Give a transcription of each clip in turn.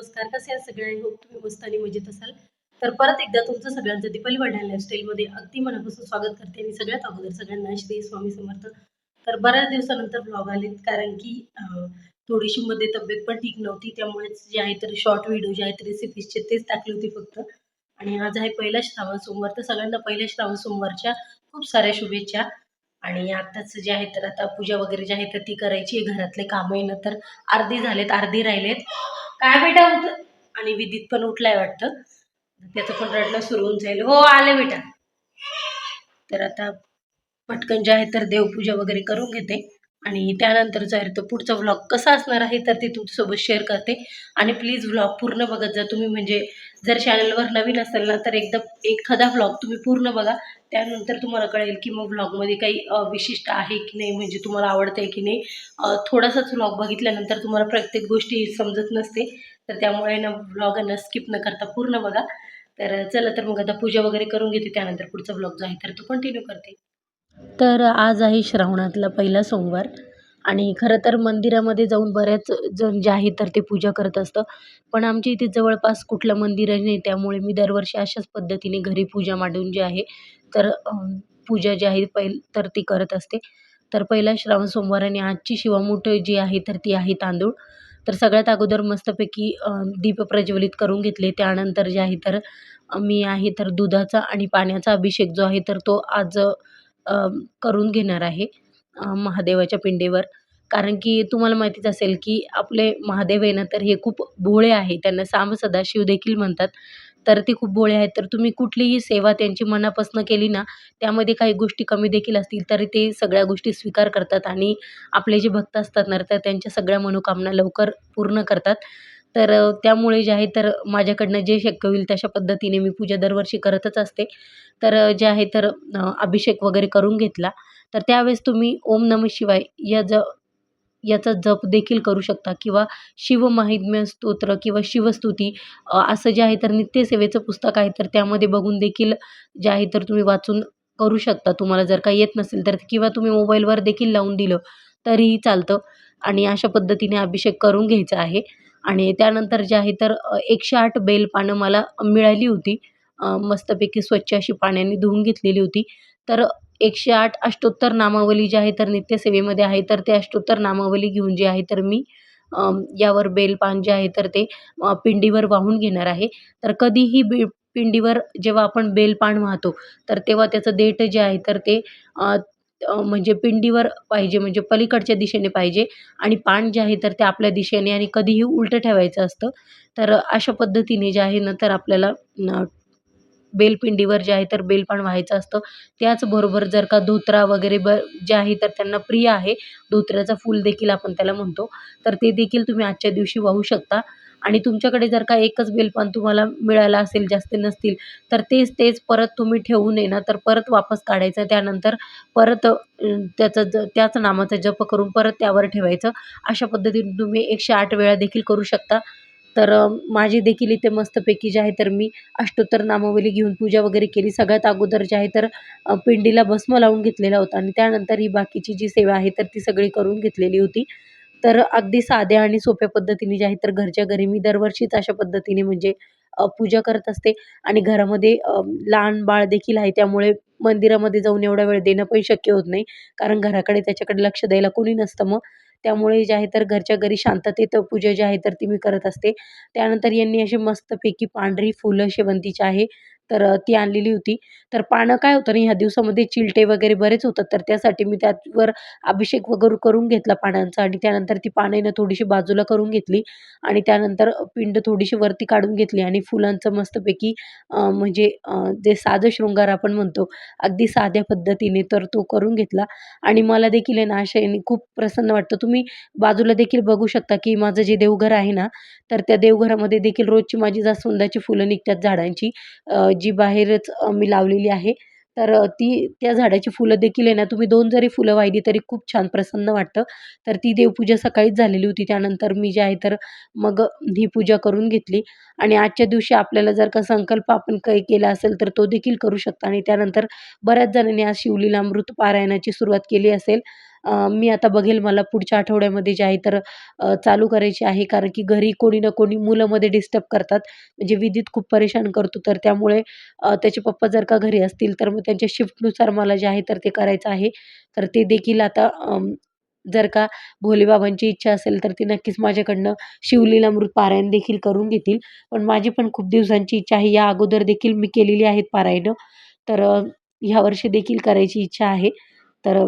नमस्कार. कसे आहात सगळे? आणि होप तुम्ही मस्त आणि मजेत असाल. तर परत एकदा तुमचं सगळ्यांचं दीपाली वडाल लाईफस्टाईलमध्ये अगदी मनापासून स्वागत करते आणि सगळ्यात अगोदर सगळ्यांना श्री स्वामी समर्थ. तर बऱ्याच दिवसानंतर ब्लॉग आलेत कारण की थोडीशी मध्ये तब्येत पण ठीक नव्हती. त्यामुळेच जे आहे तर शॉर्ट व्हिडिओ जे आहेत रेसिपीजचे तेच टाकले होते फक्त. आणि आज आहे पहिला श्रावण सोमवार. तर सगळ्यांना पहिल्या श्रावण सोमवारच्या खूप साऱ्या शुभेच्छा. आणि आताच जे आहे तर आता पूजा वगैरे जी आहे तर ती करायची घरातले कामं आहे ना तर अर्धी झालेत अर्धी राहिलेत. काय बेटा होत आणि विदित पण उठलाय वाटतं. त्याचं पण रडणं सुरू होऊन जाईल. हो आले बेटा. तर आता पटकन जे आहे तर देवपूजा वगैरे करून घेते. आणि त्यानंतरचा आहे तो पुढचा व्लॉग कसा असणार आहे तर ते तुमच्यासोबत शेअर करते. आणि प्लीज व्लॉग पूर्ण बघत जा. तुम्ही म्हणजे जर चॅनलवर नवीन असेल ना तर एकदम एखादा व्लॉग तुम्ही पूर्ण बघा. त्यानंतर तुम्हाला कळेल की मग व्लॉगमध्ये काही विशिष्ट आहे की नाही म्हणजे तुम्हाला आवडतं आहे की नाही. थोडासाच व्लॉग बघितल्यानंतर तुम्हाला प्रत्येक गोष्टी समजत नसते. तर त्यामुळे ना व्लॉगांना स्किप न करता पूर्ण बघा. तर चला तर मग आता पूजा वगैरे करून घेते. त्यानंतर पुढचा व्लॉग जो आहे तर तो कंटिन्यू करते. तर आज आहे श्रावणातला पहिला सोमवार आणि खरं तर मंदिरामध्ये जाऊन बऱ्याच जण जे आहे तर ते पूजा करत असतं. पण आमच्या इथे जवळपास कुठलं मंदिर नाही त्यामुळे मी दरवर्षी अशाच पद्धतीने घरी पूजा मांडून जे आहे तर पूजा जी आहे पहिल तर ती करत असते. तर पहिला श्रावण सोमवार आणि आजची शिवामूठ जी आहे तर ती आहे तांदूळ. तर सगळ्यात अगोदर मस्तपैकी दीप प्रज्वलित करून घेतले. त्यानंतर जे आहे तर मी आहे तर दुधाचा आणि पाण्याचा अभिषेक जो आहे तर तो आज करून घेणार आहे महादेवाच्या पिंडीवर. कारण की तुम्हाला माहितीच असेल की आपले महादेव आहे ना तर हे खूप भोळे आहे. त्यांना साम सदाशिव देखील म्हणतात. तर ते खूप भोळे आहेत. तर तुम्ही कुठलीही सेवा त्यांची मनापासून केली ना त्यामध्ये काही गोष्टी कमी देखील असतील तरी ते सगळ्या गोष्टी स्वीकार करतात आणि आपले जे भक्त असतात ना तर त्यांच्या सगळ्या मनोकामना लवकर पूर्ण करतात. तर त्यामुळे जे आहे तर माझ्याकडनं जे शक्य होईल तशा पद्धतीने मी पूजा दरवर्षी करतच असते. तर जे आहे तर अभिषेक वगैरे करून घेतला. तर त्यावेळेस तुम्ही ओम नम शिवाय या ज याचा जप देखील करू शकता किंवा शिवमाहिम्य स्तोत्र किंवा शिवस्तुती असं जे आहे तर नित्यसेवेचं पुस्तक आहे तर त्यामध्ये बघून देखील जे आहे तर तुम्ही वाचून करू शकता. तुम्हाला जर काही येत नसेल तर किंवा तुम्ही मोबाईलवर देखील लावून दिलं तरीही चालतं. आणि अशा पद्धतीने अभिषेक करून घ्यायचा आहे. आणि त्यानंतर जे आहे तर एकशे आठ बेलपानं मला मिळाली होती. मस्तपैकी स्वच्छ अशी पाण्याने धुवून घेतलेली होती. तर एकशे आठ अष्टोत्तर नामावली जी आहे तर नित्यसेवेमध्ये आहे तर ते अष्टोत्तर नामावली घेऊन जे आहे तर मी यावर बेलपान जे आहे तर ते पिंडीवर वाहून घेणार आहे. तर कधीही बे पिंडीवर जेव्हा आपण बेलपान वाहतो तर तेव्हा त्याचं देठ जे आहे तर ते म्हणजे पिंडीवर पाहिजे म्हणजे पलीकडच्या दिशेने पाहिजे आणि पान जे आहे तर ते आपल्या दिशेने आणि कधीही उलटं ठेवायचं असतं. तर अशा पद्धतीने जे आहे ना तर आपल्याला बेलपिंडीवर जे आहे तर बेलपान व्हायचं असतं. त्याचबरोबर जर का धोत्रा वगैरे ब जे आहे तर त्यांना प्रिय आहे धोत्र्याचं फूल देखील आपण त्याला म्हणतो. तर ते देखील तुम्ही आजच्या दिवशी वाहू शकता. आणि तुमच्याकडे जर का एकच बेलपान तुम्हाला मिळालं असेल जास्त नसतील तर तेच तेच परत तुम्ही ठेवू नये ना. तर परत वापस काढायचं. त्यानंतर परत त्याचं ज त्याच नामाचा जप करून परत त्यावर ठेवायचं. अशा पद्धतीने तुम्ही एकशे आठ वेळा देखील करू शकता. तर माझी देखील इथे मस्तपैकी जे आहे तर मी अष्टोत्तर नामावली घेऊन पूजा वगैरे केली. सगळ्यात अगोदर जे आहे तर पिंडीला भस्म लावून घेतलेला होता. आणि त्यानंतर ही बाकीची जी सेवा आहे तर ती सगळी करून घेतलेली होती. तर अगदी साध्या आणि सोप्या पद्धतीने जे आहे तर घरच्या घरी मी दरवर्षीच अशा पद्धतीने म्हणजे पूजा करत असते. आणि घरामध्ये लहान बाळ देखील आहे त्यामुळे मंदिरामध्ये जाऊन एवढा वेळ देणं पण शक्य होत नाही. कारण घराकडे त्याच्याकडे लक्ष द्यायला कोणी नसतं मग. त्यामुळे जे आहे तर घरच्या घरी शांततेत पूजा जी आहे तर ती मी करत असते. त्यानंतर यांनी अशी मस्तपैकी पांढरी फुलं शेवंतीची आहे. तर ती आणलेली होती. तर पानं काय होतं ना ह्या दिवसामध्ये चिलटे वगैरे बरेच होतात. तर त्यासाठी मी त्यावर अभिषेक वगैरे करून घेतला पानांचा आणि त्यानंतर ती पानं ना थोडीशी बाजूला करून घेतली आणि त्यानंतर पिंड थोडीशी वरती काढून घेतली आणि फुलांचं मस्तपैकी म्हणजे जे साधं शृंगार आपण म्हणतो अगदी साध्या पद्धतीने तर तो करून घेतला. आणि मला देखील आहे ना आशयाने खूप प्रसन्न वाटतं. तुम्ही बाजूला देखील बघू शकता की माझं जे देवघर आहे ना तर त्या देवघरामध्ये देखील रोजची माझी जास्वंदाची फुलं निघतात झाडांची. जी बाहेरच मी लावलेली आहे. तर ती त्या झाडाची फुलं देखील आहे ना तुम्ही दोन जरी फुलं वाहिली तरी खूप छान प्रसन्न वाटतं. तर ती देवपूजा सकाळीच झालेली होती त्यानंतर मी जे आहे तर मग ही पूजा करून घेतली. आणि आजच्या दिवशी आपल्याला जर का संकल्प आपण काही केला असेल तर तो देखील करू शकता. आणि त्यानंतर बऱ्याच जणांनी आज शिवलीलामृत पारायणाची सुरुवात केली असेल. मी आता बघेल मला पुढच्या आठवड्यामध्ये जे आहे तर चालू करायची आहे. कारण की घरी कोणी ना कोणी मुलं मध्ये डिस्टर्ब करतात. म्हणजे विद्युत खूप परेशान करतो. तर त्यामुळे त्याचे पप्पा जर का घरी असतील तर मग त्यांच्या शिफ्टनुसार मला जे आहे तर ते करायचं आहे. तर ते देखील आता जर का भोलेबाबांची इच्छा असेल तर ती नक्कीच माझ्याकडनं शिवलीलामृत पारायण देखील करून घेतील. पण माझी पण खूप दिवसांची इच्छा आहे. या अगोदर देखील मी केलेली आहेत पारायणं. तर ह्या वर्षी देखील करायची इच्छा आहे. तर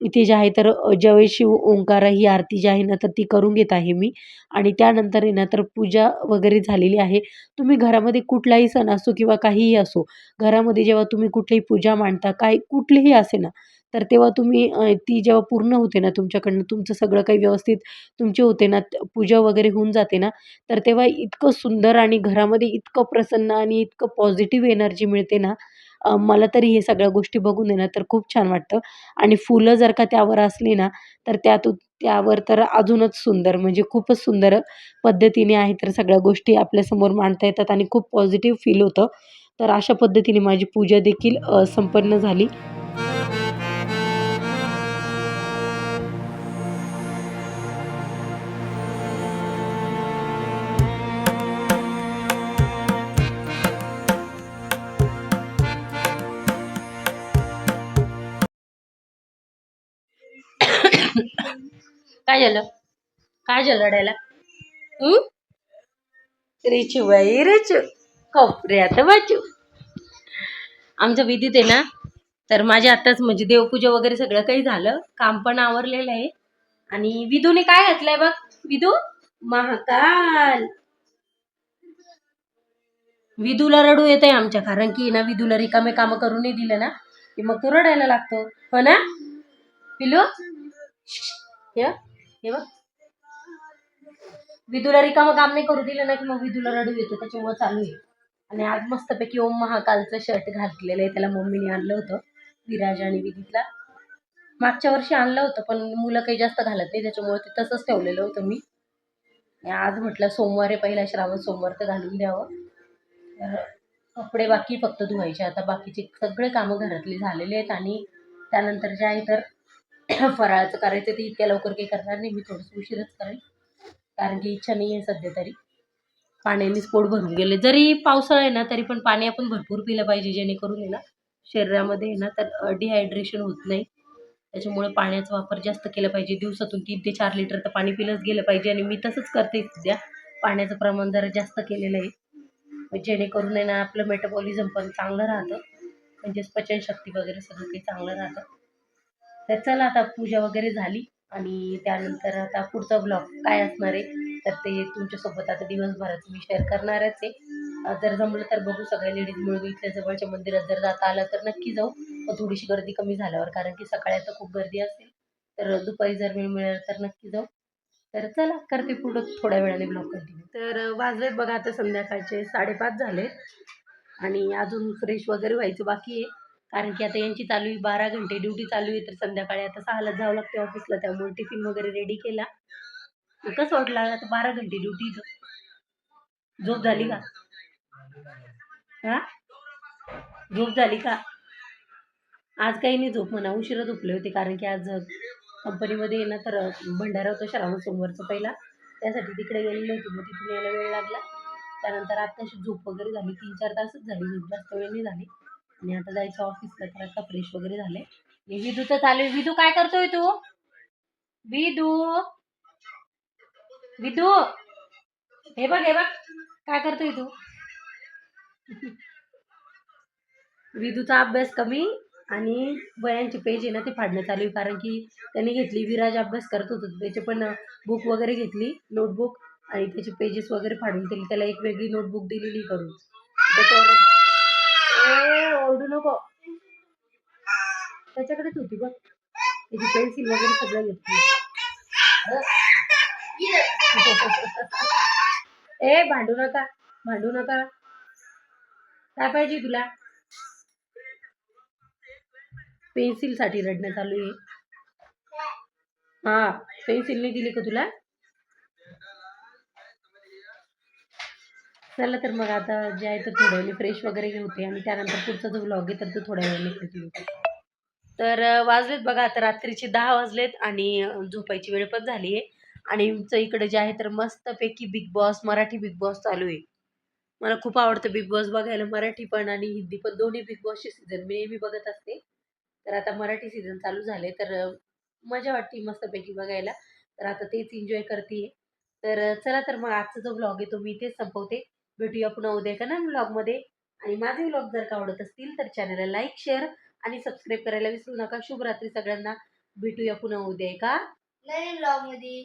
इथे जे आहे तर अ, शिव ओंकार ही आरती जी आहे ना तर ती करून घेत आहे मी. आणि त्यानंतर आहे ना तर पूजा वगैरे झालेली आहे. तुम्ही घरामध्ये कुठलाही सण असो किंवा काहीही असो घरामध्ये जेव्हा तुम्ही कुठलीही पूजा मांडता काय कुठलीही असे ना तर तेव्हा तुम्ही ती जेव्हा पूर्ण होते ना तुमच्याकडनं तुमचं सगळं काही व्यवस्थित तुमची होते ना पूजा वगैरे होऊन जाते ना तर तेव्हा इतकं सुंदर आणि घरामध्ये इतकं प्रसन्न आणि इतकं पॉझिटिव्ह एनर्जी मिळते ना मला तरी हे सगळ्या गोष्टी बघून आहे ना तर खूप छान वाटतं. आणि फुलं जर का त्यावर असली ना तर त्यात त्यावर तर अजूनच सुंदर म्हणजे खूपच सुंदर पद्धतीने आहे तर सगळ्या गोष्टी आपल्यासमोर मांडता येतात आणि खूप पॉझिटिव्ह फील होतं. तर अशा पद्धतीने माझी पूजा देखील संपन्न झाली. काय झालं? काय झालं रडायला? हं? रिचू बाई रिचू. कोपऱ्यात बाचू आमचं विधीत आहे ना तर माझ्या आताच म्हणजे देवपूजा वगैरे सगळं काही झालं काम पण आवरलेलं आहे. आणि विधूने काय घातलंय बघ? विधू? महाकाल. विधूला रडू येत आहे आमच्या कारण की ना विधूला रिकामे काम करून नाही दिलं ना की मग तो रडायला लागतो. हो ना? पिलू? हे बघ, हे रिकाम विदूला रिकामं काम नाही करू दिलं ना की मग विदूला रडू येतो त्याच्यामुळे चालू आहे. आणि आज मस्तपैकी ओम महाकालचं शर्ट घातलेलं आहे त्याला मम्मीने आणलं होतं विराज आणि विदितला. मागच्या वर्षी आणलं होतं पण मुलं काही जास्त घालत नाही त्याच्यामुळे ते तसंच ठेवलेलं होतं मी. आज म्हटलं सोमवार आहे पहिला श्रावण सोमवार तर घालून द्यावं. तर कपडे बाकी फक्त धुवायचे आता बाकीचे सगळे कामं घरातली झालेले आहेत आणि त्यानंतर जे आहे तर फराळाचं करायचं ते इतक्या लवकर काही करणार नाही मी थोडंसं उशीरच करेन. कारण की इच्छा नाही आहे सध्या तरी. पाण्यानेच पोट भरून गेले. जरी पावसाळा आहे ना तरी पण पाणी आपण भरपूर पिलं पाहिजे जेणेकरून आहे ना शरीरामध्ये आहे ना तर डिहायड्रेशन होत नाही. त्याच्यामुळे पाण्याचा वापर जास्त केला पाहिजे. दिवसातून तीन ते चार लिटर तर पाणी पिलंच गेलं पाहिजे. आणि मी तसंच करते सध्या. पाण्याचं प्रमाण जरा जास्त केलेलं आहे. जेणेकरून आहे ना आपलं मेटाबॉलिझम पण चांगलं राहतं. म्हणजेच पचनशक्ती वगैरे सगळं काही चांगलं राहतं. तर चला आता पूजा वगैरे झाली आणि त्यानंतर आता पुढचा ब्लॉग काय असणार आहे तर ते तुमच्यासोबत आता दिवसभराचं मी शेअर करणारच आहे. जर जमलं तर बघू सगळ्या लेडीज मिळून इथल्या जवळच्या मंदिरात जर जाता आलं तर नक्की जाऊ. पण थोडीशी गर्दी कमी झाल्यावर कारण की सकाळी आता खूप गर्दी असेल तर दुपारी जर वेळ मिळाला तर नक्की जाऊ. तर चला करते पुढं थोड्या वेळाने ब्लॉग कंटिन्यू तर वाजलेत बघा आता संध्याकाळचे साडेपाच झाले आणि अजून फ्रेश वगैरे व्हायचं बाकी आहे. कारण की आता यांची चालू आहे बारा घंटे ड्युटी चालू आहे तर संध्याकाळी आता सहालाच जावं लागते ऑफिसला त्यामुळे टिफिन वगैरे रेडी केला. कसं वाटलं आता बारा घंटे ड्युटी झोप झाली का? हा? झोप झाली का? आज काही नाही झोप म्हणा उशिरा झोपले होते कारण की आज कंपनीमध्ये येणं तर भंडारा होता श्रावण सोमवारचा पहिला. त्यासाठी तिकडे गेलेले होते मग तिथून यायला वेळ लागला. त्यानंतर आत्ताशी झोप वगैरे झाली तीन चार तासच झाली झोप जास्त वेळ नाही झाली. आणि आता जायचं ऑफिसला तर आता फ्रेश वगैरे झाले. आणि तर चालू विधू विदू काय करतोय तू? विदू! विदू! हे बघ हे बघ. काय करतोय तू? विदूचा अभ्यास कमी आणि वयांची पेज आहे ना ते फाडणं चालू आहे. कारण की त्यांनी घेतली विराज अभ्यास करत होतो. त्याचे पण बुक वगैरे घेतली नोटबुक आणि त्याचे पेजेस वगैरे फाडून दिली त्याला एक वेगळी नोटबुक दिलेली करून. त्याच्यावर ओरडू नको. त्याच्याकडेच होती बघ. त्याची पेन्सिल वगैरे सगळं घेतली. ए भांडू नका भांडू नका. काय पाहिजे तुला? पेन्सिलसाठी रडणं चालू आहे. हा पेन्सिल नाही दिली का तुला? चला तर मग आता जे आहे तर थोड्या वेळी फ्रेश वगैरे होते आणि त्यानंतर पुढचा जो ब्लॉग आहे तर तो थोड्या वेळाने कंटिन्यू तर वाजलेत बघा आता रात्रीचे दहा वाजलेत आणि झोपायची वेळ पण झाली आहे. आणि आमचं इकडे जे आहे तर मस्तपैकी Bigg Boss Marathi Bigg Boss चालू आहे. मला खूप आवडतं बिग बॉस बघायला मराठी पण आणि हिंदी पण. दोन्ही बिग बॉसचे सीझन मी नेहमी बघत असते. तर आता मराठी सीझन चालू झाले तर मजा वाटते मस्तपैकी बघायला. तर आता तेच एन्जॉय करते तर चला तर मग आजचा जो ब्लॉग आहे तो मी इथेच संपवते. भेटूया पुन्हा उद्या का ना व्लॉगमध्ये आणि माझे व्लॉग जर का आवडत असतील तर चॅनलला लाईक शेअर आणि सबस्क्राईब करायला विसरू नका. शुभरात्री सगळ्यांना. भेटूया पुन्हा उद्या का नवीन ब्लॉगमध्ये